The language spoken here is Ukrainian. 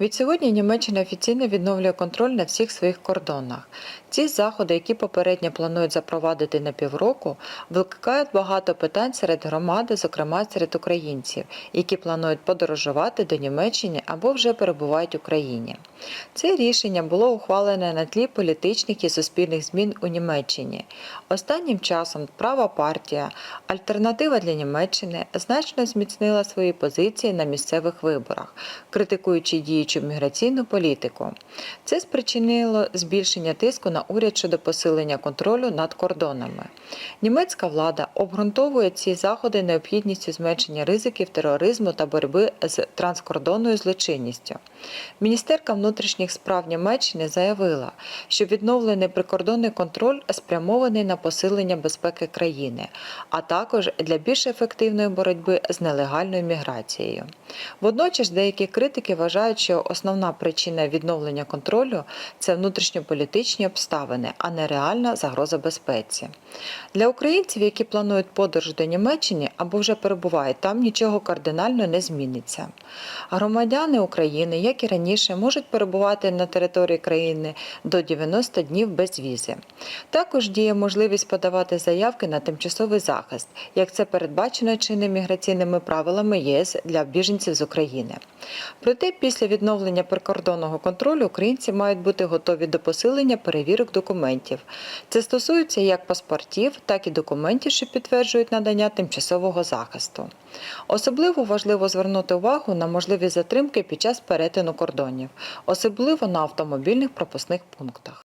Відсьогодні Німеччина офіційно відновлює контроль на всіх своїх кордонах. Ці заходи, які попередньо планують запровадити на півроку, викликають багато питань серед громади, зокрема серед українців, які планують подорожувати до Німеччини або вже перебувають в Україні. Це рішення було ухвалене на тлі політичних і суспільних змін у Німеччині. Останнім часом права партія Альтернатива для Німеччини значно зміцнила свої позиції на місцевих виборах, критикуючи діючу міграційну політику. Це спричинило збільшення тиску на уряд щодо посилення контролю над кордонами. Німецька влада обґрунтовує ці заходи необхідністю зменшення ризиків тероризму та боротьби з транскордонною злочинністю. Міністерка внутрішніх справ Німеччини заявила, що відновлений прикордонний контроль спрямований на посилення безпеки країни, а також для більш ефективної боротьби з нелегальною міграцією. Водночас деякі критики вважають, основна причина відновлення контролю це внутрішньополітичні обставини, а не реальна загроза безпеці. Для українців, які планують подорож до Німеччини або вже перебувають там, нічого кардинально не зміниться. Громадяни України, як і раніше, можуть перебувати на території країни до 90 днів без візи. Також діє можливість подавати заявки на тимчасовий захист, як це передбачено чинними міграційними правилами ЄС для біженців з України. Проте після відновлення прикордонного контролю українці мають бути готові до посилення перевірок документів. Це стосується як паспортів, так і документів, що підтверджують надання тимчасового захисту. Особливо важливо звернути увагу на можливі затримки під час перетину кордонів, особливо на автомобільних пропускних пунктах.